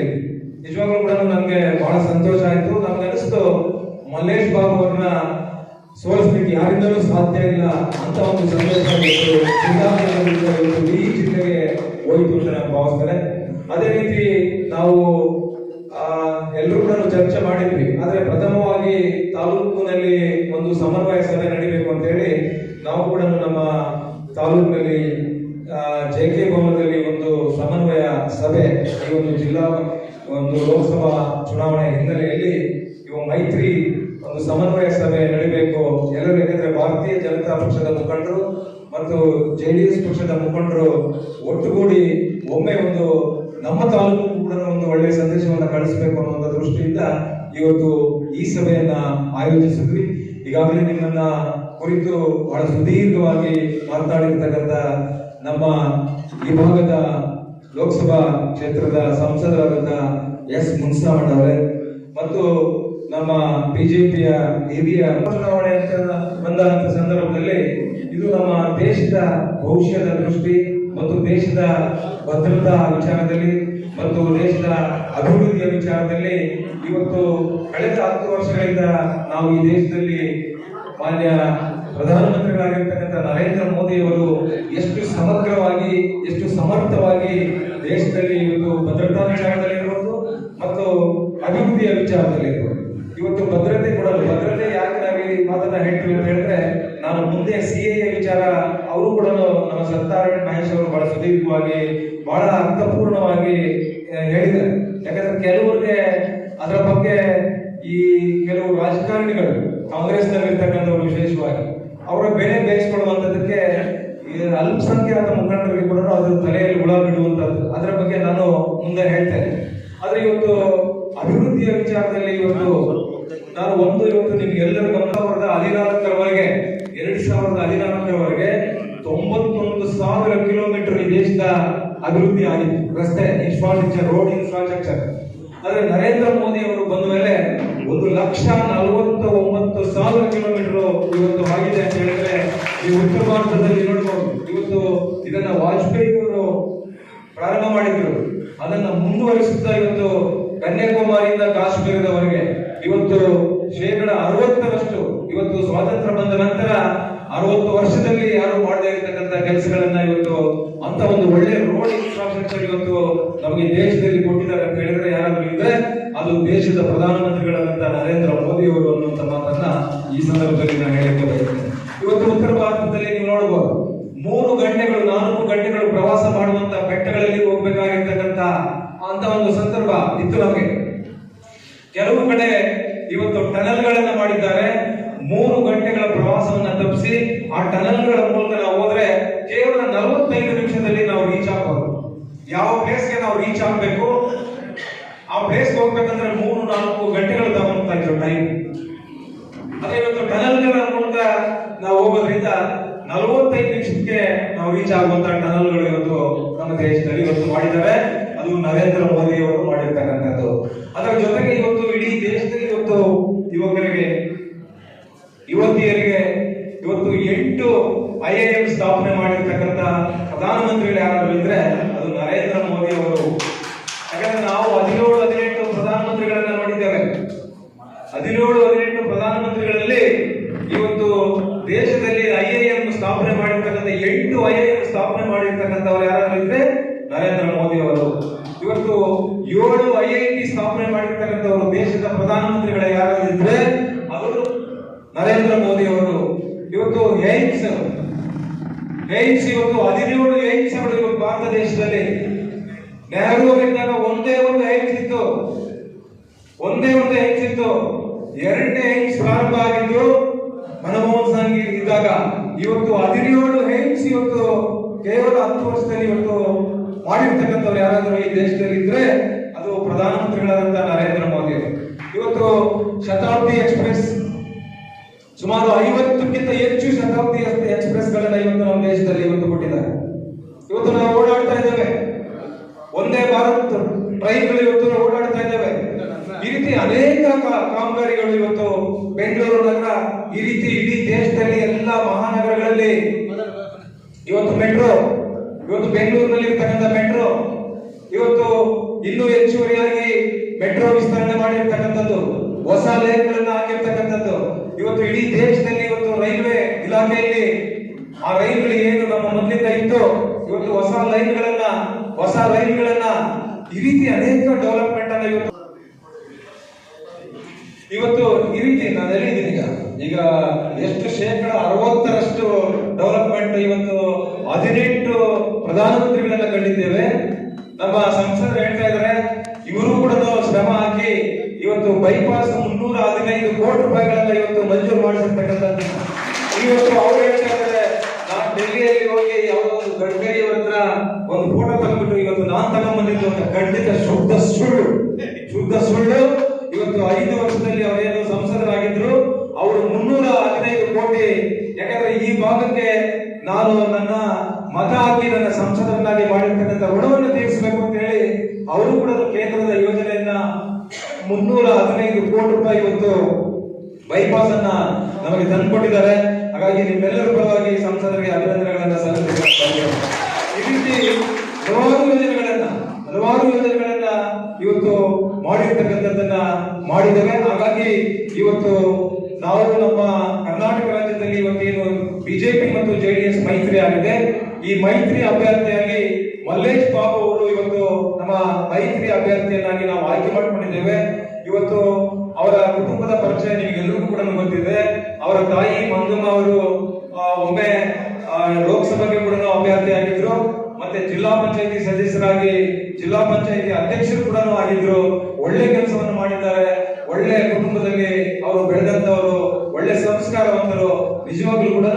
ವೇದಿಕೆ ನಿಜವಾಗ್ಲೂ ಕೂಡ ನಮ್ಗೆ ಬಹಳ ಸಂತೋಷ ಆಯ್ತು. ನಮ್ಗೆ ಅನಿಸ್ತು ಮಲ್ಲೇಶ್ ಬಾಬು ಅವ್ರನ್ನ ಸೋಲಿಸ್ಲಿಕ್ಕೆ ಯಾರಿಂದಲೂ ಸಾಧ್ಯ ಇಲ್ಲ ಅಂತ ಒಂದು ಸಂದೇಶ ಈ ಜಿಲ್ಲೆಗೆ ಹೋಯ್ತು ಅಂತ ನಾನು ಭಾವಿಸ್ತೇನೆ. ಅದೇ ರೀತಿ ನಾವು ಎಲ್ಲರೂ ಕೂಡ ಚರ್ಚೆ ಮಾಡಿದ್ವಿ. ಆದ್ರೆ ಪ್ರಥಮವಾಗಿ ತಾಲೂಕಿನಲ್ಲಿ ಒಂದು ಸಮನ್ವಯ ಸಭೆ ನಡೀಬೇಕು ಅಂತ ಹೇಳಿ ನಾವು ಕೂಡ ನಮ್ಮ ತಾಲೂಕಿನಲ್ಲಿ ಜೆ ಕೆ ಭವನದಲ್ಲಿ ಸಭೆ ಈ ಜಿಲ್ಲಾ ಒಂದು ಲೋಕಸಭಾ ಚುನಾವಣೆ ಹಿನ್ನೆಲೆಯಲ್ಲಿ ಇವು ಮೈತ್ರಿ ಒಂದು ಸಮನ್ವಯ ಸಭೆ ನಡೀಬೇಕು. ಎಲ್ಲರೂ ಯಾಕಂದ್ರೆ ಭಾರತೀಯ ಜನತಾ ಪಕ್ಷದ ಮುಖಂಡರು ಮತ್ತು ಜೆಡಿಎಸ್ ಪಕ್ಷದ ಮುಖಂಡರು ಒಟ್ಟುಗೂಡಿ ಒಮ್ಮೆ ಒಂದು ನಮ್ಮ ತಾಲೂಕು ಕೂಡ ಒಂದು ಒಳ್ಳೆಯ ಸಂದೇಶವನ್ನು ಕಳಿಸಬೇಕು ಅನ್ನೋ ದೃಷ್ಟಿಯಿಂದ ಇವತ್ತು ಈ ಸಭೆಯನ್ನ ಆಯೋಜಿಸಿದ್ವಿ. ಈಗಾಗಲೇ ನಿಮ್ಮನ್ನ ಕುರಿತು ಬಹಳ ಸುದೀರ್ಘವಾಗಿ ಮಾತನಾಡಿರ್ತಕ್ಕಂಥ ನಮ್ಮ ವಿಭಾಗದ ಭಾಗದ ಲೋಕಸಭಾ ಕ್ಷೇತ್ರದ ಸಂಸದರಾದಂಥ ಎಸ್ ಮುನ್ಸಾಮಣ್ಣ ಅವರೇ, ಮತ್ತು ನಮ್ಮ ಬಿಜೆಪಿಯ ಹಿರಿಯ ಚುನಾವಣೆ ಅಂತ ಬಂದಂತ ಸಂದರ್ಭದಲ್ಲಿ ಇದು ನಮ್ಮ ದೇಶದ ಭವಿಷ್ಯದ ದೃಷ್ಟಿ ಮತ್ತು ದೇಶದ ಭದ್ರತಾ ವಿಚಾರದಲ್ಲಿ ಮತ್ತು ದೇಶದ ಅಭಿವೃದ್ಧಿಯ ವಿಚಾರದಲ್ಲಿ ಇವತ್ತು ಕಳೆದ ಹತ್ತು ವರ್ಷಗಳಿಂದ ನಾವು ಈ ದೇಶದಲ್ಲಿ ಮಾನ್ಯ ಪ್ರಧಾನಮಂತ್ರಿಗಳಾಗಿರ್ತಕ್ಕಂಥ ನರೇಂದ್ರ ಮೋದಿ ಅವರು ಎಷ್ಟು ಸಮಗ್ರವಾಗಿ, ಎಷ್ಟು ಸಮರ್ಥವಾಗಿ ದೇಶದಲ್ಲಿ ಇವತ್ತು ಭದ್ರತಾ ವಿಚಾರದಲ್ಲಿ ಇರ್ಬೋದು ಮತ್ತು ಅಭಿವೃದ್ಧಿಯ ವಿಚಾರದಲ್ಲಿ ಇರ್ಬೋದು. ಇವತ್ತು ಭದ್ರತೆ ಕೂಡ ಭದ್ರತೆ ಯಾಕೆ ನಾವು ಈ ಮಾತನ್ನ ಹೇಳ್ತೀವಿ ಅಂತ ಹೇಳಿದ್ರೆ, ನಾನು ಮುಂದೆ ಸಿ ಎ ವಿಚಾರ, ಅವರು ಕೂಡ ನಮ್ಮ ಸತ್ತಾರಾಯಣ ಮಹೇಶ್ ಅವರು ಬಹಳ ಸುದೀರ್ಘವಾಗಿ, ಬಹಳ ಅರ್ಥಪೂರ್ಣವಾಗಿ ಆ, ಹೇಳಿದ್ದಾರೆ ಯಾಕಂದ್ರೆ ಕೆಲವರಿಗೆ ಅದರ ಬಗ್ಗೆ ಈ ಕೆಲವು ರಾಜಕಾರಣಿಗಳು ಕಾಂಗ್ರೆಸ್ನಲ್ಲಿ ಇರ್ತಕ್ಕಂಥವ್ರು ವಿಶೇಷವಾಗಿ ಅವರ ಬೆಲೆ ಬೇಯಿಸ್ಕೊಳ್ಳುವಂಥದ್ದಕ್ಕೆ ಈ ಅಲ್ಪಸಂಖ್ಯಾತ ಮುಖಂಡರಿಗೆ ಕೂಡ ಅದ್ರ ತಲೆಯಲ್ಲಿ ಹುಳ ಬಿಡುವಂಥದ್ದು ಅದರ ಬಗ್ಗೆ ನಾನು ಮುಂದೆ ಹೇಳ್ತೇನೆ ಆದ್ರೆ ಇವತ್ತು ಅಭಿವೃದ್ಧಿಯ ವಿಚಾರದಲ್ಲಿ ಇವತ್ತು ನಾನು ಒಂದು ಇವತ್ತು ನಿಮ್ಗೆ ಎಲ್ಲರ ಗಮನ ಸಾವಿರದ ಹದಿನಾಲ್ಕರವರೆಗೆ ಎರಡ್ ಸಾವಿರದ ಹದಿನಾಲ್ಕರವರೆಗೆ ತೊಂಬತ್ತೊಂದು ಸಾವಿರ ಕಿಲೋಮೀಟರ್ ಈ ದೇಶದ ಅಭಿವೃದ್ಧಿ ಆಗಿದೆ ರಸ್ತೆ ಇನ್ಫ್ರಾಸ್ಟ್ರಕ್ಚರ್ ರೋಡ್ ಇನ್ಫ್ರಾಸ್ಟ್ರಕ್ಚರ್ ಆದ್ರೆ ನರೇಂದ್ರ ಮೋದಿ ಅವರು ಬಂದ ಮೇಲೆ ಒಂದು ಲಕ್ಷ ನಲವತ್ತ ಒಂಬತ್ತು ಸಾವಿರ ಕಿಲೋಮೀಟರ್ ಇವತ್ತು ಆಗಿದೆ ಅಂತ ಹೇಳಿದ್ರೆ ಈ ಉತ್ತರ ಭಾರತದಲ್ಲಿ ನೋಡ್ಬೋದು. ಇವತ್ತು ಇದನ್ನ ವಾಜಪೇಯಿ ಅವರು ಪ್ರಾರಂಭ ಮಾಡಿದ್ರು. ಅದನ್ನ ಮುಂದುವರಿಸುತ್ತಾ ಇವತ್ತು ಕನ್ಯಾಕುಮಾರಿಯಿಂದ ಕಾಶ್ಮೀರದವರೆಗೆ. ಇವತ್ತು ಶೇಕಡ ಅರವತ್ತರಷ್ಟು ಇವತ್ತು ಸ್ವಾತಂತ್ರ್ಯ ಬಂದ ನಂತರ ಅರವತ್ತು ವರ್ಷದಲ್ಲಿ ಯಾರು ಮಾಡದೇ ಇರತಕ್ಕಂತ ಕೆಲಸಗಳನ್ನ ಇವತ್ತು ಅಂತ ಒಂದು ಒಳ್ಳೆ ರೋಡ್ ಇನ್ಫ್ರಾಸ್ಟ್ರಕ್ಚರ್ ಇವತ್ತು ನಮಗೆ ದೇಶದಲ್ಲಿ ಕೊಟ್ಟಿದ್ದಾರೆ ಅಂತ ಹೇಳಿದ್ರೆ ಯಾರಾದ್ರೂ ಇದ್ರೆ ಅದು ದೇಶದ ಪ್ರಧಾನಮಂತ್ರಿಗಳಾದಂತ ನರೇಂದ್ರ ಮೋದಿ ಅವರು ಅನ್ನುವಂತ ಮಾತನ್ನ ಈ ಸಂದರ್ಭದಲ್ಲಿ ನಾನು ಹೇಳಕ್ಕೆ ಬಯಸ್ತೇನೆ. ಇವತ್ತು ಉತ್ತರ ಭಾರತದಲ್ಲಿ ನೀವು ನೋಡಬಹುದು ಮೂರು ಗಂಟೆಗಳು, ನಾಲ್ಕು ಗಂಟೆಗಳು ಪ್ರವಾಸ ಮಾಡುವಂತ ಬೆಟ್ಟಗಳಲ್ಲಿ ಹೋಗ್ಬೇಕಾಗಿರ್ತಕ್ಕಂತ ಅಂತ ಒಂದು ಸಂದರ್ಭ ಇತ್ತು ನಮಗೆ. ಕೆಲವು ಕಡೆ ಇವತ್ತು ಟನಲ್ಗಳನ್ನ ಮಾಡಿದ್ದಾರೆ ಟನಲ್ಗಳ ಮೂಲಕ ನಾವು ಹೋದ್ರೆ ಕೇವಲ ನಲವತ್ತೈದು ನಿಮಿಷದಲ್ಲಿ ನಾವು ರೀಚ್ ಆಗ್ಬೋದು. ಯಾವ ಪ್ಲೇಸ್ಗೆ ನಾವು ರೀಚ್ ಆಗ್ಬೇಕು? ಆ ಪ್ಲೇಸ್ಗೆ ಹೋಗ್ಬೇಕಂದ್ರೆ ಮೂರು, ನಾಲ್ಕು ಗಂಟೆಗಳು ತಗೊಂತಾ ಇದ್ರು ಟೈಮ್ ಅದೇ ಇವತ್ತು ಟನಲ್ಗಳ ಮೂಲಕ ನಾವು ಹೋಗೋದ್ರಿಂದ ನಲವತ್ತೈದು ನಿಮಿಷಕ್ಕೆ ನಾವು ರೀಚ್ ಆಗುವಂತ ಟನಲ್ಗಳು ಇವತ್ತು ನಮ್ಮ ದೇಶದಲ್ಲಿ ಇವತ್ತು ಮಾಡಿದ್ದಾರೆ ಅದು ನರೇಂದ್ರ ಮೋದಿ ಅವರು ಮಾಡಿರ್ತಕ್ಕಂಥದ್ದು. ಅದರ ಜೊತೆಗೆ ಇವತ್ತು ಇಡೀ ದೇಶದಲ್ಲಿ ಇವತ್ತು ಯುವಕರಿಗೆ, ಯುವತಿಯರಿಗೆ ಐ ಎಂ ಸ್ಥಾಪನೆ ಮಾಡಿರ್ತಕ್ಕಂಥ ಪ್ರಧಾನಮಂತ್ರಿಗಳು ಯಾರು ಇದ್ರೆ ಅದು ನರೇಂದ್ರ ಮೋದಿ ಅವರು. ಯಾಕಂದ್ರೆ ನಾವು ಹದಿನೇಳು, ಹದಿನೆಂಟು ಪ್ರಧಾನಮಂತ್ರಿಗಳನ್ನ ನೋಡಿದ್ದೇವೆ. ಹದಿನೇಳು, ಹದಿನೆಂಟು ಪ್ರಧಾನಮಂತ್ರಿಗಳಲ್ಲಿ ಇವತ್ತು ದೇಶದಲ್ಲಿ ಐ ಐ ಎಂ ಸ್ಥಾಪನೆ ಮಾಡಿರ್ತಕ್ಕಂಥ ಎಂಟು ಐ ಎಂ ಸ್ಥಾಪನೆ ಮಾಡಿರ್ತಕ್ಕಂಥವ್ರು ಯಾರು ಇದ್ರೆ ನರೇಂದ್ರ ಮೋದಿ ಅವರು. ಇವತ್ತು ಏಳು ಐ ಐ ಟಿ ಸ್ಥಾಪನೆ ಮಾಡಿರ್ತಕ್ಕಂಥವರು ದೇಶದ ಪ್ರಧಾನಮಂತ್ರಿಗಳ ಯಾರು ಇದ್ರೆ ಅವರು ನರೇಂದ್ರ ಮೋದಿ ಅವರು. ಇವತ್ತು ಏಮ್ಸ್ ಏಮ್ಸ್ ಇವತ್ತು ಹದಿನೇಳು ಏಮ್ಸ್ ಇವತ್ತು ಭಾರತ ದೇಶದಲ್ಲಿ. ನೆಹರು ಅವರಿದ್ದಾಗ ಒಂದೇ ಒಂದು ಏಮ್ಸ್ ಇತ್ತು ಒಂದೇ ಒಂದು ಏಮ್ಸ್ ಇತ್ತು ಎರಡನೇ ಏಮ್ಸ್ ಪ್ರಾರಂಭ ಆಗಿದ್ದು ಮನಮೋಹನ್ ಸಿಂಗ್ ಇದ್ದಾಗ. ಇವತ್ತು ಹದಿನೇಳು ಏಮ್ಸ್ ಇವತ್ತು ಕೇವಲ ಹತ್ತು ವರ್ಷದಲ್ಲಿ ಇವತ್ತು ಮಾಡಿರ್ತಕ್ಕಂಥವ್ರು ಯಾರಾದರೂ ಈ ದೇಶದಲ್ಲಿ ಇದ್ರೆ ಅದು ಪ್ರಧಾನಮಂತ್ರಿಗಳಾದಂತ ನರೇಂದ್ರ ಮೋದಿ ಇವತ್ತು ಶತಾಬ್ದಿ ಎಕ್ಸ್ಪ್ರೆಸ್ ಸುಮಾರು ಐವತ್ತಕ್ಕಿಂತ ಹೆಚ್ಚು ಶತಾಬ್ದಿ ಎಕ್ಸ್ಪ್ರೆಸ್ ಗಳನ್ನ ಇವತ್ತು ನಮ್ಮ ದೇಶದಲ್ಲಿ ಇವತ್ತು ಕೊಟ್ಟಿದ್ದಾರೆ. ಇವತ್ತು ನಾವು ಓಡಾಡ್ತಾ ಇದ್ದೇವೆ. ಒಂದೇ ಭಾರತ್ ಟ್ರೈನ್ಗಳು ಇವತ್ತು ಓಡಾಡ್ತಾ ಇದ್ದೇವೆ. ಈ ರೀತಿ ಅನೇಕ ಕಾಮಗಾರಿಗಳು ಇವತ್ತು ಬೆಂಗಳೂರು ನಗರ, ಈ ರೀತಿ ಇಡೀ ದೇಶದಲ್ಲಿ ಎಲ್ಲ ಮಹಾನಗರಗಳಲ್ಲಿ ಇವತ್ತು ಮೆಟ್ರೋ, ಇವತ್ತು ಬೆಂಗಳೂರಿನಲ್ಲಿ ಇರ್ತಕ್ಕಂಥ ಮೆಟ್ರೋ, ಇವತ್ತು ಇನ್ನೂ ಹೆಚ್ಚುವರಿಯಾಗಿ ಮೆಟ್ರೋ ವಿಸ್ತರಣೆ ಮಾಡಿರ್ತಕ್ಕಂಥದ್ದು, ಹೊಸ ಲೈನ್ಗಳನ್ನ ಹಾಕಿರ್ತಕ್ಕಂಥದ್ದು ಇವತ್ತು ಇಡೀ ದೇಶದಲ್ಲಿ ಇವತ್ತು ರೈಲ್ವೆ ಇಲಾಖೆಯಲ್ಲಿ ಆ ರೈಲ್ಗಳು ಏನು ನಮ್ಮ ಮೊದಲಿಂದ ಇತ್ತು, ಇವತ್ತು ಹೊಸ ಲೈನ್ಗಳನ್ನ, ಹೊಸ ರೈಲ್ಗಳನ್ನ ಈ ರೀತಿ ಅನೇಕ ಡೆವಲಪ್ಮೆಂಟ್ ಅನ್ನ ಇವತ್ತು ಇವತ್ತು ಈ ರೀತಿ ನಾನು ಹೇಳಿದ್ದೀನಿ ಈಗ. ಈಗ ಎಷ್ಟು ಶೇಕಡ ಅರವತ್ತರಷ್ಟು ಡೆವಲಪ್ಮೆಂಟ್ ಇವತ್ತು ಹದಿನೆಂಟು ಪ್ರಧಾನಮಂತ್ರಿಗಳನ್ನ ಕಂಡಿದ್ದೇವೆ. ನಮ್ಮ ಸಂಸದರು ಹೇಳ್ತಾ ಇದ್ದಾರೆ, ಇವರು ಕೂಡ ಇವತ್ತು ಬೈಪಾಸ್ ಮುನ್ನೂರ ಹದಿನೈದು ಕೋಟಿ ರೂಪಾಯಿಗಳನ್ನ ಇವತ್ತು ಮಂಜೂರು ಮಾಡಿಸಿರ್ತಕ್ಕಂಥದ್ದು. ಇವತ್ತು ಅವ್ರು ಹೇಳ್ತಾರೆ, ನಾನು ಡೆಲ್ಲಿಯಲ್ಲಿ ಹೋಗಿ ಯಾವುದೋ ಒಂದು ಗಡ್ಕರಿ ಹತ್ರ ಒಂದು ಫೋಟೋ ತಂದ್ಬಿಟ್ಟು ಇವತ್ತು ನಾನ್ ತಗೊಂಡ್ಬಂದಿದ್ದು ಅಂತ ಖಂಡಿತ ಶುದ್ಧ ಸುಳ್ಳು ಇವತ್ತು ಐದು ವರ್ಷದಲ್ಲಿ ಅವರೇನು ಸಂಸದರಾಗಿದ್ರು ಅವರು ಮುನ್ನೂರ ಹದಿನೈದು ಕೋಟಿ ಯಾಕಂದ್ರೆ ಈ ಭಾಗಕ್ಕೆ ನಾನು ನನ್ನ ಮತ ಹಾಕಿ ನನ್ನ ಸಂಸದರನ್ನಾಗಿ ಮಾಡಿರ್ತಕ್ಕಂಥ ಋಣವನ್ನು ತೀರಿಸಬೇಕು ಅಂತ ಹೇಳಿ ಅವರು ಕೂಡ ಕೇಂದ್ರದ ಯೋಜನೆಯನ್ನ ಮುನ್ನೂರ ಹದಿನೈದು ಕೋಟಿ ರೂಪಾಯಿ ಇವತ್ತು ಬೈಪಾಸ್ ಅನ್ನ ನಮಗೆ ತಂದುಕೊಟ್ಟಿದ್ದಾರೆ ಹಾಗಾಗಿ ನಿಮ್ಮೆಲ್ಲರ ಪರವಾಗಿ ಸಂಸದರಿಗೆ ಅಭಿನಂದನೆಗಳನ್ನ ಸಲ್ಲಿಸುತ್ತೇನೆ ಈ ರೀತಿ ಹಲವಾರು ಯೋಜನೆಗಳನ್ನ ಹಲವಾರು ಯೋಜನೆಗಳನ್ನ ಇವತ್ತು ಮಾಡಿರ್ತಕ್ಕಂಥದ್ದನ್ನ ಮಾಡಿದ್ದೇವೆ ಹಾಗಾಗಿ ಇವತ್ತು ನಾವು ನಮ್ಮ ಕರ್ನಾಟಕ ರಾಜ್ಯದಲ್ಲಿ ಇವತ್ತೇನು ಬಿಜೆಪಿ ಮತ್ತು ಜೆಡಿಎಸ್ ಮೈತ್ರಿ ಆಗಿದೆ. ಈ ಮೈತ್ರಿ ಅಭ್ಯರ್ಥಿಯಾಗಿ ಮಲ್ಲೇಶ್ ಬಾಬು ಅವರು ಇವತ್ತು ನಮ್ಮ ಮೈತ್ರಿ ಅಭ್ಯರ್ಥಿಯನ್ನಾಗಿ ನಾವು ಆಯ್ಕೆ ಮಾಡಿಕೊಂಡಿದ್ದೇವೆ. ಇವತ್ತು ಅವರ ಕುಟುಂಬದ ಪರಿಚಯ ನಿಮಗೆಲ್ಲರಿಗೂ ಕೂಡ ಗೊತ್ತಿದೆ. ಅವರ ತಾಯಿ ಮಂಗಮ್ಮ ಅವರು ಆ, ಒಮ್ಮೆ ಆ, ಲೋಕಸಭೆಗೆ ಕೂಡ ಅಭ್ಯರ್ಥಿ ಆಗಿದ್ರು ಮತ್ತೆ ಜಿಲ್ಲಾ ಪಂಚಾಯತಿ ಸದಸ್ಯರಾಗಿ ಜಿಲ್ಲಾ ಪಂಚಾಯತಿ ಅಧ್ಯಕ್ಷರು ಕೂಡ ಆಗಿದ್ರು ಒಳ್ಳೆ ಕೆಲಸವನ್ನು ಮಾಡಿದ್ದಾರೆ ಒಳ್ಳೆ ಕುಟುಂಬದಲ್ಲಿ ಅವರು ಬೆಳೆದಂತವರು ಒಳ್ಳೆ ಸಂಸ್ಕಾರವಂತರು ನಿಜವಾಗ್ಲೂ ಕೂಡ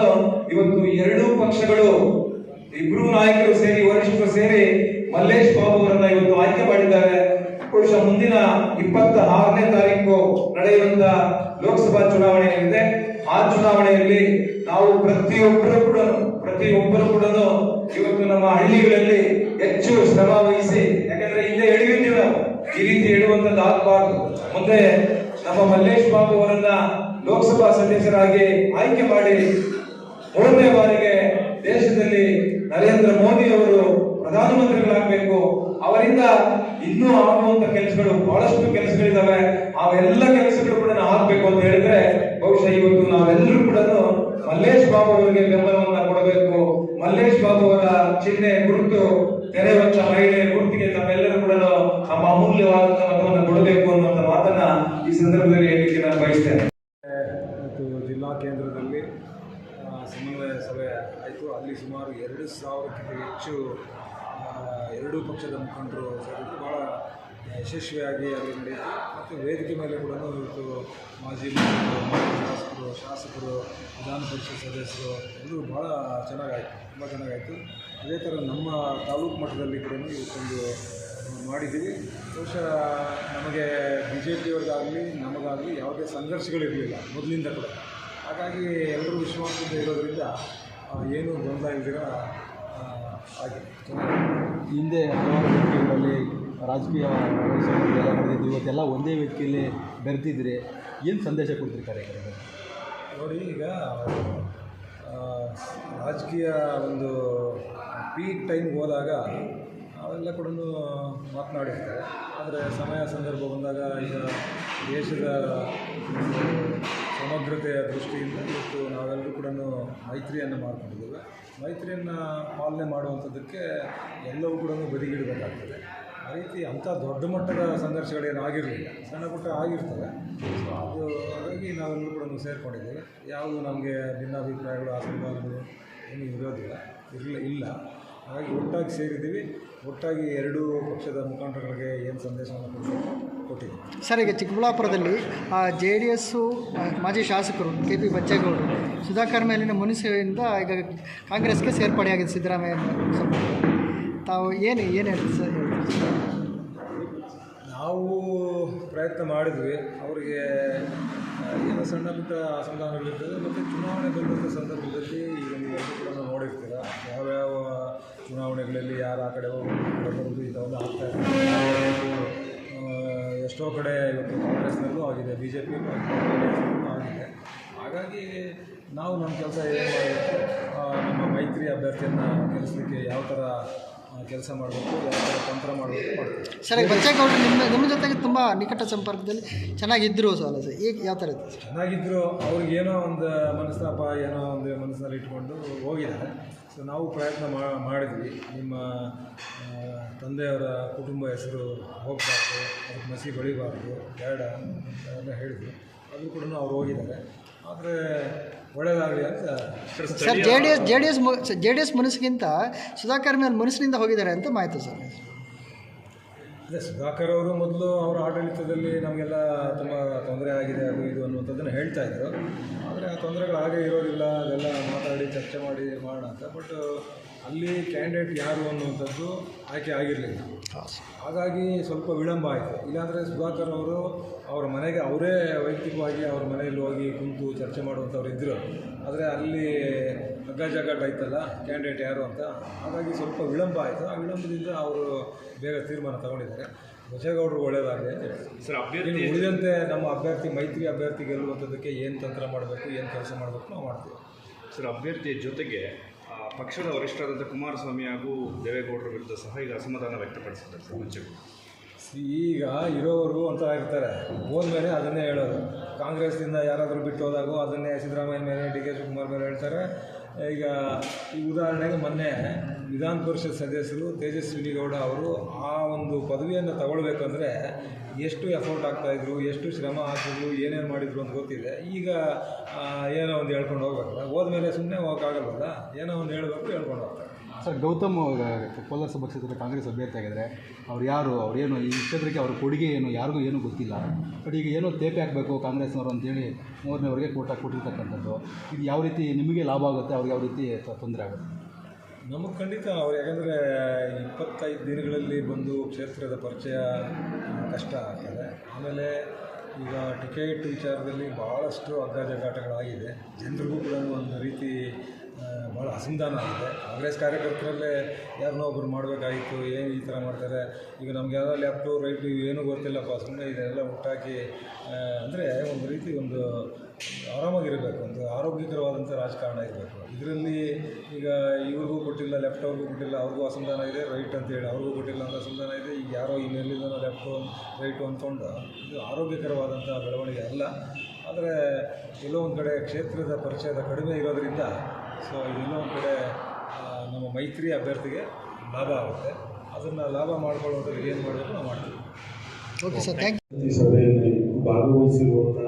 ಇವತ್ತು ಎರಡೂ ಪಕ್ಷಗಳು ಇಬ್ರು ನಾಯಕರು ಸೇರಿ ವರಿಷ್ಠರು ಸೇರಿ ಮಲ್ಲೇಶ್ ಬಾಬು ಅವರನ್ನ ಇವತ್ತು ಆಯ್ಕೆ ಮಾಡಿದ್ದಾರೆ ಬಹುಶಃ ಮುಂದಿನ ಇಪ್ಪತ್ತ ಆರನೇ ತಾರೀಕು ನಡೆಯುವಂತ ಲೋಕಸಭಾ ಚುನಾವಣೆ ಇದೆ ಆ ಚುನಾವಣೆಯಲ್ಲಿ ನಾವು ಪ್ರತಿಯೊಬ್ಬರು ಕೂಡ ಪ್ರತಿಯೊಬ್ಬರು ಕೂಡ ಇವತ್ತು ನಮ್ಮ ಹಳ್ಳಿಗಳಲ್ಲಿ ಹೆಚ್ಚು ಶ್ರಮ ವಹಿಸಿ ಯಾಕಂದ್ರೆ ಹಿಂದೆ ಎಳೆಯುತ್ತೀವಿ ನಾವು ಈ ರೀತಿ ಎಳುವಂತದ್ದು ಆಗಬಾರ್ದು ಮುಂದೆ ನಮ್ಮ ಮಲ್ಲೇಶ್ ಬಾಬು ಅವರನ್ನ ಲೋಕಸಭಾ ಸದಸ್ಯರಾಗಿ ಆಯ್ಕೆ ಮಾಡಿ ಮೂರನೇ ಬಾರಿಗೆ ದೇಶದಲ್ಲಿ ನರೇಂದ್ರ ಮೋದಿ ಅವರು ಪ್ರಧಾನಮಂತ್ರಿಗಳಾಗಬೇಕು ಅವರಿಂದ ಇನ್ನೂ ಆಗುವಂತ ಕೆಲಸಗಳು ಬಹಳಷ್ಟು ಕೆಲಸಗಳಿದಾವೆ. ಅವೆಲ್ಲ ಕೆಲಸಗಳು ಕೂಡ ಆಗ್ಬೇಕು ಅಂತ ಹೇಳಿದ್ರೆ ಬಹುಶಃ ಇವತ್ತು ನಾವೆಲ್ಲರೂ ಕೂಡ ಮಲ್ಲೇಶ್ ಬಾಬು ಅವರಿಗೆ ಬೆಂಬಲವನ್ನ ಕೊಡಬೇಕು. ಮಲ್ಲೇಶ್ ಬಾಬು ಅವರ ಚಿಹ್ನೆ ಗುರುತು ತೆರೆಯುವಂತ ಮಹಿಳೆ ಗುರುತಿಗೆ ತಮ್ಮೆಲ್ಲರೂ ಕೂಡ ನಮ್ಮ ಅಮೂಲ್ಯವಾದಂತ ಮತವನ್ನು ಕೊಡಬೇಕು ಅನ್ನುವಂತ ಮಾತನ್ನ ಈ ಸಂದರ್ಭದಲ್ಲಿ ಹೇಳಲಿಕ್ಕೆ ನಾನು ಬಯಸ್ತೇನೆ. ಜಿಲ್ಲಾ ಕೇಂದ್ರದಲ್ಲಿ ಸಮನ್ವಯ ಸಭೆ ಆಯಿತು. ಅಲ್ಲಿ ಸುಮಾರು ಎರಡು ಸಾವಿರಕ್ಕಿಂತ ಹೆಚ್ಚು ಎರಡೂ ಪಕ್ಷದ ಮುಖಂಡರು ಸೇರಿದ್ದು ಭಾಳ ಯಶಸ್ವಿಯಾಗಿ ಅಲ್ಲಿ ನಡೆಯಿತು. ಮತ್ತು ವೇದಿಕೆ ಮೇಲೆ ಕೂಡ ಇವತ್ತು ಮಾಜಿ ಶಾಸಕರು ಶಾಸಕರು, ವಿಧಾನ ಪರಿಷತ್ ಸದಸ್ಯರು, ಎಲ್ಲರೂ ಭಾಳ ಚೆನ್ನಾಗಾಯಿತು, ತುಂಬ ಚೆನ್ನಾಗಾಯಿತು. ಅದೇ ಥರ ನಮ್ಮ ತಾಲೂಕು ಮಟ್ಟದಲ್ಲಿ ಕೂಡ ಇವತ್ತೊಂದು ಮಾಡಿದ್ದೀವಿ ಬಹುಶಃ ನಮಗೆ ಬಿ ಜೆ ಪಿಯವ್ರಿಗಾಗಲಿ ನಮಗಾಗಲಿ ಯಾವುದೇ ಸಂಘರ್ಷಗಳಿರಲಿಲ್ಲ ಮೊದಲಿಂದ ಕೂಡ. ಹಾಗಾಗಿ ಎಲ್ಲರೂ ವಿಶ್ವಾಸದಿಂದ ಇರೋದರಿಂದ ಏನು ಗೊಂದಲ ಇಲ್ದಿರ ಹಿಂದೆ ಹಲವಾರು ವ್ಯಕ್ತಿಗಳಲ್ಲಿ ರಾಜಕೀಯ ಎಲ್ಲ ನಡೆದಿದ್ದು, ಇವತ್ತೆಲ್ಲ ಒಂದೇ ವ್ಯಕ್ತಿಯಲ್ಲಿ ಬೆರೆತಿದ್ರೆ ಏನು ಸಂದೇಶ ಕೊಡ್ತಿರ್ತಾರೆ ನೋಡಿ, ಈಗ ರಾಜಕೀಯ ಒಂದು ಪೀಕ್ ಟೈಮ್ ಹೋದಾಗ ಅವೆಲ್ಲ ಕೂಡ ಮಾತನಾಡಿರ್ತಾರೆ. ಆದರೆ ಸಮಯ ಸಂದರ್ಭ ಬಂದಾಗ ಈಗ ದೇಶದ ಸಮಗ್ರತೆಯ ದೃಷ್ಟಿಯಿಂದ ಇವತ್ತು ನಾವೆಲ್ಲರೂ ಕೂಡ ಮೈತ್ರಿಯನ್ನು ಮಾಡಿಕೊಂಡಿದ್ದೇವೆ. ಮೈತ್ರಿಯನ್ನು ಪಾಲನೆ ಮಾಡುವಂಥದ್ದಕ್ಕೆ ಎಲ್ಲವೂ ಕೂಡ ಬದಿಗಿಡಬೇಕಾಗ್ತದೆ. ಆ ರೀತಿ ಅಂಥ ದೊಡ್ಡ ಮಟ್ಟದ ಸಂಘರ್ಷಗಳೇನು ಆಗಿರಲಿಲ್ಲ. ಸಣ್ಣ ಪುಟ್ಟ ಆಗಿರ್ತವೆ. ಸೊ ಅದು ಹಾಗಾಗಿ ನಾವೆಲ್ಲರೂ ಕೂಡ ಸೇರಿಕೊಂಡಿದ್ದೇವೆ. ಯಾವುದು ನಮಗೆ ಭಿನ್ನಾಭಿಪ್ರಾಯಗಳು ಅಸಮಾಧಾನಗಳು ಏನೂ ಇರೋದಿಲ್ಲ. ಇರಲಿ ಇಲ್ಲ. ಹಾಗಾಗಿ ಒಟ್ಟಾಗಿ ಸೇರಿದ್ದೀವಿ. ಒಟ್ಟಾಗಿ ಎರಡೂ ಪಕ್ಷದ ಮುಖಂಡರುಗಳಿಗೆ ಏನು ಸಂದೇಶವನ್ನು ಕೊಟ್ಟು ಕೊಟ್ಟಿದ್ದೀವಿ. ಸರ್ ಈಗ ಚಿಕ್ಕಬಳ್ಳಾಪುರದಲ್ಲಿ ಜೆ ಡಿ ಎಸ್ಸು ಮಾಜಿ ಶಾಸಕರು ಕೆ ಪಿ ಬಚ್ಚೇಗೌಡರು ಸುಧಾಕರ್ ಮೇಲಿನ ಮುನಿಸಿನಿಂದ ಈಗ ಕಾಂಗ್ರೆಸ್ಗೆ ಸೇರ್ಪಡೆಯಾಗಿದೆ ಸಿದ್ದರಾಮಯ್ಯ ಸ್ವಲ್ಪ ತಾವು ಏನು ಏನು ಹೇಳ್ತೀವಿ ಸರ್? ನಾವು ಪ್ರಯತ್ನ ಮಾಡಿದ್ವಿ. ಅವರಿಗೆ ಏನೋ ಸಣ್ಣ ಪುಟ್ಟ ಅಸಮಾಧಾನಗಳಿರ್ತದೆ, ಮತ್ತು ಚುನಾವಣೆ ಬರುವಂಥ ಸಂದರ್ಭದಲ್ಲಿ ಈಗ ನೀವೆಲ್ಲರೂ ಕೂಡ ನೋಡಿರ್ತೀರ? ಯಾವ್ಯಾವ ಚುನಾವಣೆಗಳಲ್ಲಿ ಯಾರು ಆ ಕಡೆ ಈ ಥರ ಆಗ್ತಾ ಎಷ್ಟೋ ಕಡೆ ಇವತ್ತು ಕಾಂಗ್ರೆಸ್ನಲ್ಲೂ ಆಗಿದೆ ಬಿ ಜೆ ಪಿಯಲ್ಲೂ ಆಗಿದೆ. ಹಾಗಾಗಿ ನಾವು ನಮ್ಮ ಕೆಲಸ ಏನು ಮಾಡಬೇಕು ನಮ್ಮ ಮೈತ್ರಿ ಅಭ್ಯರ್ಥಿಯನ್ನು ಗೆಲ್ಲಿಸಲಿಕ್ಕೆ ಯಾವ ಥರ ಕೆಲಸ ಮಾಡಬೇಕು ಯಾವ ಥರ ತಂತ್ರ ಮಾಡಬೇಕು ಮಾಡ್ತೀವಿ. ಸರ್ ಈಗ ಬಚ್ಚೇಗೌಡರು ನಿಮ್ಮ ನಿಮ್ಮ ಜೊತೆಗೆ ತುಂಬ ನಿಕಟ ಸಂಪರ್ಕದಲ್ಲಿ ಚೆನ್ನಾಗಿದ್ದರು ಸರ್ ಸರ್? ಈಗ ಯಾವ ಥರ ಇತ್ತು ಸರ್? ಚೆನ್ನಾಗಿದ್ದರು ಅವ್ರಿಗೆ ಏನೋ ಒಂದು ಮನಸ್ತಾಪ ಏನೋ ಒಂದು ಮನಸ್ಸಿನಲ್ಲಿ ಇಟ್ಕೊಂಡು ಹೋಗಿದ್ದಾರೆ. ಸೊ ನಾವು ಪ್ರಯತ್ನ ಮಾ- ಮಾಡಿದ್ವಿ. ನಿಮ್ಮ ತಂದೆಯವರ ಕುಟುಂಬ ಹೆಸರು ಹೋಗಬಾರ್ದು ಅದಕ್ಕೆ ಮಸಿ ಬೆಳಿಬಾರ್ದು ಬೇಡ ಎಲ್ಲ ಹೇಳಿದ್ವಿ ಅದು ಕೂಡ ಅವ್ರು ಹೋಗಿದ್ದಾರೆ. ಆದರೆ ಒಳ್ಳೆಯದಾಗಲಿ ಅಂತ sir J D S J D S J D S ಮನಸ್ಸಿಗಿಂತ Sudhakar ಮೇಲೆ ಮನಸ್ಸಿನಿಂದ ಹೋಗಿದ್ದಾರೆ ಅಂತ ಮಾಹಿತಿ ಸರ್. ಅದೇ ಸುಧಾಕರ್ ಅವರು ಮೊದಲು ಅವರ ಆಡಳಿತದಲ್ಲಿ ನಮಗೆಲ್ಲ ತುಂಬ ತೊಂದರೆ ಆಗಿದೆ ಅದು ಇದು ಅನ್ನುವಂಥದ್ದನ್ನು ಹೇಳ್ತಾ ಇದ್ರು. ಆದರೆ ಆ ತೊಂದರೆಗಳು ಹಾಗೆ ಇರೋದಿಲ್ಲ ಅದೆಲ್ಲ ಮಾತಾಡಿ ಚರ್ಚೆ ಮಾಡಿ ಮಾಡೋಣ ಅಂತ. ಬಟ್ ಅಲ್ಲಿ ಕ್ಯಾಂಡಿಡೇಟ್ ಯಾರು ಅನ್ನುವಂಥದ್ದು ಆಯ್ಕೆ ಆಗಿರಲಿಲ್ಲ. ಹಾಗಾಗಿ ಸ್ವಲ್ಪ ವಿಳಂಬ ಆಯಿತು. ಇಲ್ಲಾಂದರೆ ಸುಧಾಕರ್ ಅವರು ಅವರ ಮನೆಗೆ ಅವರೇ ವೈಯಕ್ತಿಕವಾಗಿ ಅವ್ರ ಮನೆಯಲ್ಲಿ ಹೋಗಿ ಕುಂತು ಚರ್ಚೆ ಮಾಡುವಂಥವ್ರು ಇದ್ದರು ಆದರೆ ಅಲ್ಲಿ ಹಗ್ಗ ಜಗ್ಗಾಟ ಆಯ್ತಲ್ಲ ಕ್ಯಾಂಡಿಡೇಟ್ ಯಾರು ಅಂತ. ಹಾಗಾಗಿ ಸ್ವಲ್ಪ ವಿಳಂಬ ಆಯಿತು. ಆ ವಿಳಂಬದಿಂದ ಅವರು ಬೇಗ ತೀರ್ಮಾನ ತಗೊಂಡಿದ್ದಾರೆ. ಬಸೇಗೌಡರು ಅಂತ ಹೇಳಿ ಸರ್ ಅಭ್ಯರ್ಥಿ ಉಳಿದಂತೆ ನಮ್ಮ ಅಭ್ಯರ್ಥಿ ಮೈತ್ರಿ ಅಭ್ಯರ್ಥಿ ಗೆಲ್ಲುವಂಥದ್ದಕ್ಕೆ ಏನು ತಂತ್ರ ಮಾಡಬೇಕು ಏನು ಕೆಲಸ ಮಾಡಬೇಕು ನಾವು ಮಾಡ್ತೀವಿ. ಸರ್ ಅಭ್ಯರ್ಥಿಯ ಜೊತೆಗೆ ಪಕ್ಷದ ವರಿಷ್ಠರಾದಂಥ ಕುಮಾರಸ್ವಾಮಿ ಹಾಗೂ ದೇವೇಗೌಡರ ವಿರುದ್ಧ ಸಹ ಈಗ ಅಸಮಾಧಾನ ವ್ಯಕ್ತಪಡಿಸಿದ್ದಾರೆ ಸರ್ ಈಗ ಇರೋರು ಅಂತ ಇರ್ತಾರೆ ಹೋದ್ಮೇಲೆ ಅದನ್ನೇ ಹೇಳೋದು. ಕಾಂಗ್ರೆಸ್ನಿಂದ ಯಾರಾದರೂ ಬಿಟ್ಟು ಹೋದಾಗೂ ಅದನ್ನೇ ಸಿದ್ದರಾಮಯ್ಯ ಮೇಲೆ ಡಿ ಕೆ ಶಿವಕುಮಾರ್ ಮೇಲೆ ಹೇಳ್ತಾರೆ. ಈಗ ಈ ಉದಾಹರಣೆಗೆ ಮೊನ್ನೆ ವಿಧಾನ ಪರಿಷತ್ ಸದಸ್ಯರು ತೇಜಸ್ವಿನಿ ಗೌಡ ಅವರು ಆ ಒಂದು ಪದವಿಯನ್ನು ತಗೊಳ್ಬೇಕಂದ್ರೆ ಎಷ್ಟು ಎಫರ್ಟ್ ಆಗ್ತಾಯಿದ್ರು ಎಷ್ಟು ಶ್ರಮ ಹಾಕಿದ್ರು, ಏನೇನು ಮಾಡಿದ್ರು ಅಂತ ಗೊತ್ತಿದೆ. ಈಗ ಏನೋ ಒಂದು ಹೇಳ್ಕೊಂಡು ಹೋಗ್ಬೇಕಲ್ಲ. ಹೋದ್ಮೇಲೆ ಸುಮ್ಮನೆ ಹೋಗೋಕ್ಕಾಗಲ್ಲ ಏನೋ ಒಂದು ಹೇಳಬೇಕು, ಹೇಳ್ಕೊಂಡು ಹೋಗ್ತಾರೆ. ಸರ್, ಗೌತಮ್ ಕೋಲಾರ ಸಭಾ ಕ್ಷೇತ್ರದ ಕಾಂಗ್ರೆಸ್ ಅಭ್ಯರ್ಥಿ ಆಗಿದ್ದಾರೆ. ಅವ್ರು ಯಾರು? ಅವ್ರೇನು ಈ ಕ್ಷೇತ್ರಕ್ಕೆ ಅವ್ರ ಕೊಡುಗೆ ಏನು? ಯಾರಿಗೂ ಏನೂ ಗೊತ್ತಿಲ್ಲ. ಬಟ್ ಈಗ ಏನೋ ತೇಪೆ ಹಾಕಬೇಕು ಕಾಂಗ್ರೆಸ್ನವರು ಅಂತೇಳಿ ಮೂರನೇವರೆಗೆ ಕೋಟ ಕೊಟ್ಟಿರ್ತಕ್ಕಂಥದ್ದು. ಇದು ಯಾವ ರೀತಿ ನಿಮಗೆ ಲಾಭ ಆಗುತ್ತೆ? ಅವ್ರಿಗೆ ಯಾವ ರೀತಿ ತೊಂದರೆ ಆಗುತ್ತೆ? ನಮಗೆ ಖಂಡಿತ ಅವ್ರು ಯಾಕಂದರೆ ಇಪ್ಪತ್ತೈದು ದಿನಗಳಲ್ಲಿ ಬಂದು ಕ್ಷೇತ್ರದ ಪರಿಚಯ ಕಷ್ಟ ಆಗ್ತದೆ. ಆಮೇಲೆ ಈಗ ಟಿಕೆಟ್ ವಿಚಾರದಲ್ಲಿ ಭಾಳಷ್ಟು ಹಗ್ಗ ಜಗ್ಗಾಟಗಳಾಗಿದೆ ಜನರಿಗೂ ಕೂಡ ಒಂದು ರೀತಿ ಭಾಳ ಅಸಂಧಾನ ಆಗಿದೆ. ಕಾಂಗ್ರೆಸ್ ಕಾರ್ಯಕರ್ತರಲ್ಲೇ ಯಾರನ್ನೋ ಒಬ್ರು ಮಾಡಬೇಕಾಗಿತ್ತು, ಏನು ಈ ಥರ ಮಾಡ್ತಾರೆ. ಈಗ ನಮ್ಗೆ ಯಾರೋ ಲ್ಯಾಪ್ಟು ರೈಟು ಏನೂ ಗೊತ್ತಿಲ್ಲಪ್ಪ ಸುಮ್ಮನೆ ಇದೆಲ್ಲ ಹುಟ್ಟಾಕಿ ಅಂದರೆ ಒಂದು ರೀತಿ ಒಂದು ಆರಾಮಾಗಿರಬೇಕು ಒಂದು ಆರೋಗ್ಯಕರವಾದಂಥ ರಾಜಕಾರಣ ಇರಬೇಕು. ಇದರಲ್ಲಿ ಈಗ ಇವ್ರಿಗೂ ಕೊಟ್ಟಿಲ್ಲ ಲೆಫ್ಟ್ ಅವ್ರಿಗೂ ಕೊಟ್ಟಿಲ್ಲ ಅವ್ರಿಗೂ ಅಸಮಾಧಾನ ಇದೆ ರೈಟ್ ಅಂತೇಳಿ ಅವ್ರಿಗೂ ಕೊಟ್ಟಿಲ್ಲ ಅಂತ ಅಸಮಾಧಾನ ಇದೆ ಈಗ ಯಾರೋ ಇನ್ನೆಲ್ಲಿಂದ ಲೆಫ್ಟು ರೈಟು ಅಂದ್ಕೊಂಡು ಇದು ಆರೋಗ್ಯಕರವಾದಂಥ ಬೆಳವಣಿಗೆ ಅಲ್ಲ. ಆದರೆ ಎಲ್ಲೋ ಒಂದು ಕಡೆ ಕ್ಷೇತ್ರದ ಪರಿಚಯದ ಕಡಿಮೆ ಇರೋದರಿಂದ ಸೊ ಇದೆಲ್ಲೋ ಒಂದು ಕಡೆ ನಮ್ಮ ಮೈತ್ರಿ ಅಭ್ಯರ್ಥಿಗೆ ಲಾಭ ಆಗುತ್ತೆ. ಅದನ್ನು ಲಾಭ ಮಾಡ್ಕೊಳ್ಳೋದ್ರಲ್ಲಿ ಏನು ಮಾಡಬೇಕು ನಾವು ಮಾಡ್ತೀವಿ. ಓಕೆ ಸರ್ ಥ್ಯಾಂಕ್ ಈ ಸಭೆಯಲ್ಲಿ ಭಾಗವಹಿಸಿರುವಂಥ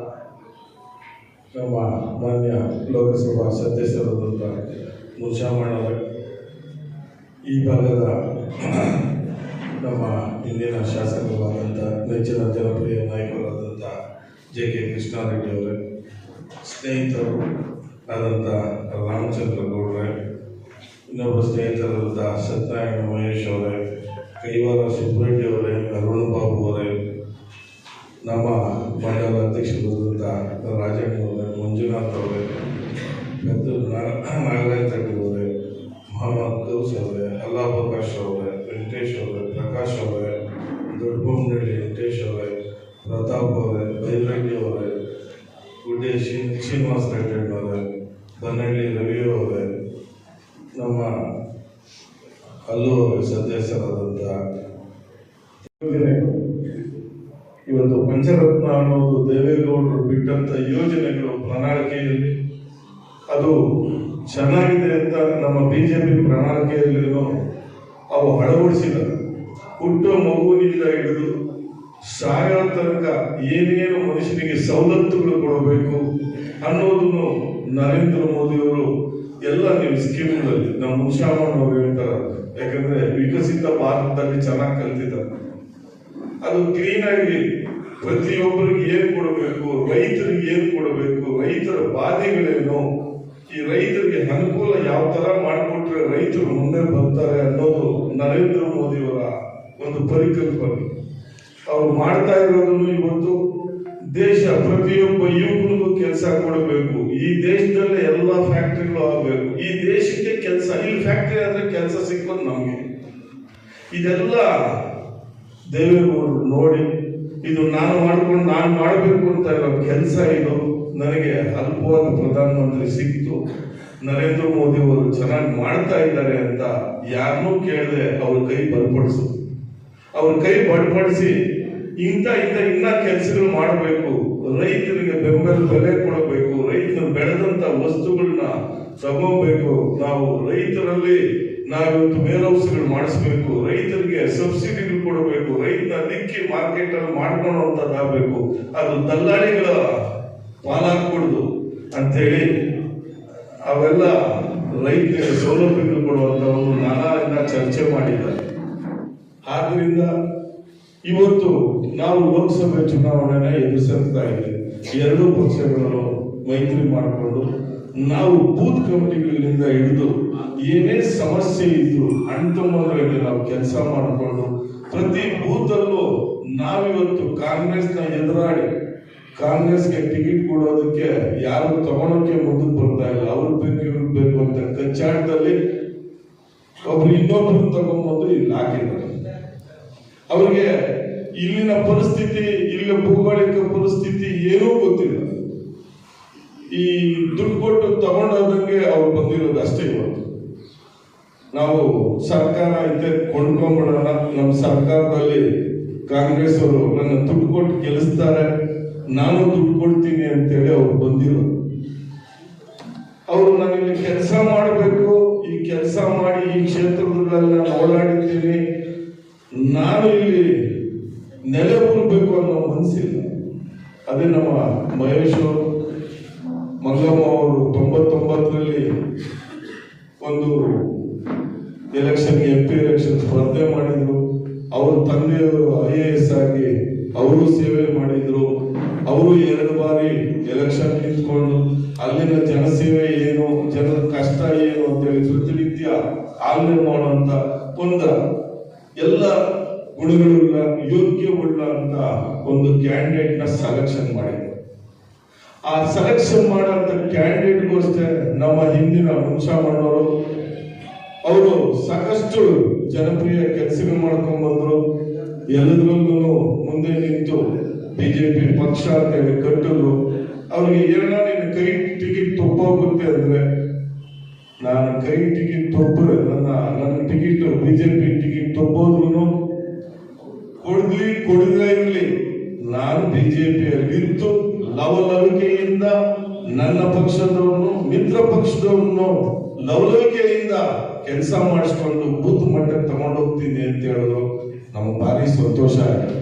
ನಮ್ಮ ಮಾನ್ಯ ಲೋಕಸಭಾ ಸದಸ್ಯರಾದಂಥ ಮುಷಾಮಣ್ಣವರ ಈ ಭಾಗದ ನಮ್ಮ ಹಿಂದಿನ ಶಾಸಕರಾದಂಥ ನೆಚ್ಚಿನ ಜನಪ್ರಿಯ ನಾಯಕರಾದಂಥ ಜೆ ಕೆ ಕೃಷ್ಣಾರೆಡ್ಡಿ ಸ್ನೇಹಿತರು ಆದಂಥ ರಾಮಚಂದ್ರ ಗೌಡ್ರೆ, ಇನ್ನೊಬ್ಬ ಸ್ನೇಹಿತರಾದಂಥ ಸತ್ಯನಾರಾಯಣ ಮಹೇಶ್ ಅವರೇ ಕೈವಾರ ಸುಬ್ರೆಡ್ಡಿ ಅವರೇ, ಅರುಣ್ ಬಾಬು ಅವರೇ ನಮ್ಮ ಮಂಡಲ ಅಧ್ಯಕ್ಷರಾದಂಥ ರಾಜಣ್ಣ ಅವರೇ ಮಂಜುನಾಥ್ ಅವರೇ ಪೆದ್ದು ನಾಗರಾಜ್ ರೆಡ್ಡಿ ಅವರೇ ಮೊಹಮ್ಮದ್ ಗೌಸ್ ಅವರೇ ಅಲ್ಲಾ ಪ್ರಕಾಶ್ ಅವರೇ ವೆಂಕಟೇಶ್ ಅವರೇ ಪ್ರಕಾಶ್ ಅವರೇ ದೊಡ್ಡಬೊಮ್ಮನಹಳ್ಳಿ ವೆಂಕಟೇಶ್ ಅವರೇ ಪ್ರತಾಪ್ ಅವರೇ ಬೈರೆಡ್ಡಿ ಅವರೇ ಗುಡ್ಡೆ ಶ್ರೀ ಶ್ರೀನಿವಾಸ ರೆಡ್ಡಿ ಅವರೇ ಬನ್ನಹಳ್ಳಿ ಪಂಚರತ್ನ ಅನ್ನೋದು ದೇವೇಗೌಡರು ಬಿಟ್ಟಂತ ಯೋಜನೆಗಳು ಪ್ರಣಾಳಿಕೆಯಲ್ಲಿ ಅದು ಚೆನ್ನಾಗಿದೆ ಅಂತ ನಮ್ಮ ಬಿಜೆಪಿ ಪ್ರಣಾಳಿಕೆಯಲ್ಲಿನೂ ಅವು ಅಳವಡಿಸಿದ ಹುಟ್ಟು ಮಗುವಿನಿಂದ ಹಿಡಿದು ಸಾಯೋ ತನಕ ಏನೇನು ಮನುಷ್ಯನಿಗೆ ಸವಲತ್ತುಗಳು ಕೊಡಬೇಕು ಅನ್ನೋದನ್ನು ನರೇಂದ್ರ ಮೋದಿಯವರು ಎಲ್ಲ ನೀವು ಸ್ಕೀಮ್ಗಳಲ್ಲಿ ನಮ್ಮ ಮುನ್ಶಾಮಣ್ಣ ಅವರು ಹೇಳ್ತಾರೆ. ಯಾಕಂದ್ರೆ ವಿಕಸಿತ ಭಾರತದಲ್ಲಿ ಚೆನ್ನಾಗಿ ಕಲ್ತಿದ್ದಾರೆ. ಅದು ಕ್ಲೀನ್ ಪ್ರತಿಯೊಬ್ಬರಿಗೆ ಏನ್ ಕೊಡಬೇಕು? ರೈತರಿಗೆ ಏನ್ ಕೊಡಬೇಕು? ರೈತರ ಬಾಧೆಗಳೇನು? ಈ ರೈತರಿಗೆ ಅನುಕೂಲ ಯಾವ ತರ ಮಾಡಿಕೊಟ್ರೆ ರೈತರು ಮುಂದೆ ಬರ್ತಾರೆ ಅನ್ನೋದು ನರೇಂದ್ರ ಮೋದಿಯವರ ಒಂದು ಪರಿಕಲ್ಪನೆ. ಅವ್ರು ಮಾಡ್ತಾ ಇರೋದನ್ನು ಇವತ್ತು ದೇಶ ಪ್ರತಿಯೊಬ್ಬ ಯುವಕನಿಗೂ ಕೆಲಸ ಕೊಡಬೇಕು. ಈ ದೇಶದಲ್ಲಿ ಎಲ್ಲ ಫ್ಯಾಕ್ಟ್ರಿಗಳು ಆಗಬೇಕು. ಈ ದೇಶಕ್ಕೆ ಕೆಲಸ ಇಲ್ಲಿ ಫ್ಯಾಕ್ಟರಿ ಆದ್ರೆ ಕೆಲಸ ಸಿಕ್ಕೋದು ನಮಗೆ. ಇದೆಲ್ಲ ದೇವೇಗೌಡರು ನೋಡಿ ಇದು ನಾನು ಮಾಡ್ಕೊಂಡು ನಾನು ಮಾಡಬೇಕು ಅಂತ ಇರೋ ಕೆಲಸ ಇದು ನನಗೆ ಅಲ್ಪವಾದ ಪ್ರಧಾನಮಂತ್ರಿ ಸಿಕ್ತು. ನರೇಂದ್ರ ಮೋದಿ ಅವರು ಚೆನ್ನಾಗಿ ಮಾಡ್ತಾ ಇದ್ದಾರೆ ಅಂತ ಯಾರನ್ನೂ ಕೇಳದೆ ಅವ್ರ ಕೈ ಬಲಪಡಿಸು ಅವ್ರ ಕೈ ಬಲಪಡಿಸಿ ಇಂಥ ಇಂಥ ಇನ್ನ ಕೆಲಸಗಳು ಮಾಡಬೇಕು. ರೈತರಿಗೆ ಬೆಂಬಲ ಬೆಲೆ ಕೊಡಬೇಕು. ರೈತರು ಬೆಳೆದಂತ ವಸ್ತುಗಳನ್ನ ತಗೋಬೇಕು. ನಾವು ರೈತರಲ್ಲಿ ನಾವಿವತ್ತು ವೇರ್ ಮಾಡಿಸ್ಬೇಕು, ರೈತರಿಗೆ ಸಬ್ಸಿಡಿಗಳು ಕೊಡಬೇಕು ರೈತನ ದಿಕ್ಕಿ ಮಾರ್ಕೆಟ್ ಅಲ್ಲಿ ಮಾಡ್ಕೊಳ್ಳುವಂತದ್ದಾಗಬೇಕು ಅದು ದಲ್ಲಾಳಿಗಳ ಪಾಲಾಗ್ಬಿಡುದು ಅಂತೇಳಿ ಅವೆಲ್ಲ ರೈತರಿಗೆ ಸೌಲಭ್ಯಗಳು ಕೊಡುವಂತ ಒಂದು ನಾನಾ ಚರ್ಚೆ ಮಾಡಿದ್ದಾರೆ. ಆದ್ರಿಂದ ಇವತ್ತು ನಾವು ಲೋಕಸಭೆ ಚುನಾವಣೆನ ಎದುರಿಸುತ್ತಾ ಇದ್ದೇವೆ. ಎರಡೂ ಪಕ್ಷಗಳು ಮೈತ್ರಿ ಮಾಡಿಕೊಂಡು ನಾವು ಬೂತ್ ಕಮಿಟಿಗಳಿಂದ ಹಿಡಿದು ಏನೇ ಸಮಸ್ಯೆ ಇದ್ರು ಅಣ್ತಮ್ಮದ್ರಲ್ಲಿ ನಾವು ಕೆಲಸ ಮಾಡಿಕೊಂಡು ಪ್ರತಿ ಬೂತಲ್ಲೂ ನಾವಿವತ್ತು ಕಾಂಗ್ರೆಸ್ನ ಎದುರಾಡಿ ಕಾಂಗ್ರೆಸ್ಗೆ ಟಿಕೆಟ್ ಕೊಡೋದಕ್ಕೆ ಯಾರು ತಗೊಳಕ್ಕೆ ಮುಂದಕ್ಕೆ ಬರ್ತಾ ಇಲ್ಲ. ಅವ್ರ ಬೇಕು ಇವ್ರಿಗೆ ಬೇಕು ಅಂತ ಕಚ್ಚಾಟದಲ್ಲಿ ಒಬ್ರು ಇನ್ನೊಬ್ರು ತಗೊಂಡ್ಬಂದು ಇಲ್ಲಿ ಹಾಕಿದ್ದಾರೆ ಅವ್ರಿಗೆ ಇಲ್ಲಿನ ಪರಿಸ್ಥಿತಿ ಇಲ್ಲಿನ ಭೌಗೋಳಿಕ ಪರಿಸ್ಥಿತಿ ಏನೂ ಗೊತ್ತಿಲ್ಲ. ಈ ದುಡ್ಡು ಕೊಟ್ಟು ತಗೊಂಡೋದಂಗೆ ಅವ್ರು ಬಂದಿರೋದು ಅಷ್ಟೇ ಇವತ್ತು. ನಾವು ಸರ್ಕಾರ ಇದೆ ಕೊಂಡ್ಕೊಂಡ್ಬಿಡೋಣ ನಮ್ಮ ಸರ್ಕಾರದಲ್ಲಿ ಕಾಂಗ್ರೆಸ್ ಅವರು ನನ್ನ ದುಡ್ಡು ಕೊಟ್ಟು ಗೆಲ್ಲಿಸ್ತಾರೆ. ನಾನು ದುಡ್ಡು ಕೊಡ್ತೀನಿ ಅಂತೇಳಿ ಅವ್ರು ಬಂದಿರೋದು. ಅವರು ನನಗೆ ಕೆಲಸ ಮಾಡಬೇಕು. ಈ ಕೆಲಸ ಮಾಡಿ ಈ ಕ್ಷೇತ್ರದಲ್ಲಿ ನಾನು ಓಡಾಡಿದ್ದೀನಿ. ನಾನು ಇಲ್ಲಿ ನೆಲೆ ಊರ್ಬೇಕು ಅನ್ನೋ ಮನಸ್ಸಿಲ್ಲ. ಅದೇ ನಮ್ಮ ಮಹೇಶ್ ಅವರು ಮಂಗಮ್ಮ ಅವರು ತೊಂಬತ್ತೊಂಬತ್ತರಲ್ಲಿ ಒಂದು ಎಲೆಕ್ಷನ್ ಎಂ ಪಿ ಎಲೆಕ್ಷನ್ ಸ್ಪರ್ಧೆ ಮಾಡಿದ್ರು ಅವ್ರ ತಂದೆಯವರು ಐ ಎ ಎಸ್ ಆಗಿ ಅವರು ಸೇವೆ ಮಾಡಿದ್ರು ಅವರು ಎರಡು ಬಾರಿ ಎಲೆಕ್ಷನ್ ನಿಂತ್ಕೊಂಡು ಅಲ್ಲಿನ ಜನಸೇವೆ ಏನು ಜನರ ಕಷ್ಟ ಏನು ಅಂತೇಳಿ ಪ್ರತಿನಿತ್ಯ ಆಲನೆ ಮಾಡುವಂತ ಒಂದ ಎಲ್ಲ ಗುಣಗಳುಳ್ಳ ಯೋಗ್ಯವುಳ್ಳ ಅಂತ ಒಂದು ಕ್ಯಾಂಡಿಡೇಟ್ನ ಸೆಲೆಕ್ಷನ್ ಮಾಡಿದ್ರು ಆ ಸೆಲೆಕ್ಷನ್ ಮಾಡೋಂಥ ಕ್ಯಾಂಡಿಡೇಟ್ಗೋಸ್ಕರ ನಮ್ಮ ಹಿಂದಿನ ಮುನ್ಷಾಮಣ್ಣವರು ಅವರು ಸಾಕಷ್ಟು ಜನಪ್ರಿಯ ಕೆಲಸಗಳು ಮಾಡ್ಕೊಂಡ್ ಬಂದ್ರು. ಎಲ್ಲದ್ರಲ್ಲೂ ಮುಂದೆ ನಿಂತು ಬಿಜೆಪಿ ಪಕ್ಷ ಅಂತ ಹೇಳಿ ಕಟ್ಟಿದ್ರು. ಅವ್ರಿಗೆ ಏನೋ ನಿನ್ನ ಕೈ ಟಿಕೆಟ್ ತಪ್ಪೋಗುತ್ತೆ ಅಂದ್ರೆ, ನಾನು ಕೈ ಟಿಕೆಟ್ ತಪ್ಪರೆ ನನ್ನ ನನ್ನ ಟಿಕೆಟ್ ಬಿಜೆಪಿ ಟಿಕೆಟ್ ತಪ್ಪೋದ್ರು ಕೊಡ್ಲಿ ಕೊಡದೇ ಇರಲಿ. ನಾನು ಬಿಜೆಪಿಯಲ್ಲಿ ಇದ್ದು ಲವಲವಿಕೆಯಿಂದ ನನ್ನ ಪಕ್ಷದವನು ಮಿತ್ರ ಪಕ್ಷದವನು ಲವಲವಿಕೆಯಿಂದ ಕೆಲಸ ಮಾಡಿಸ್ಕೊಂಡು ಬೂತ್ ಮಟ್ಟಕ್ಕೆ ತಗೊಂಡೋಗ್ತೀನಿ ಅಂತ ಹೇಳೋದು ನಮ್ಗೆ ಭಾರಿ ಸಂತೋಷ. ಆಯ್ತು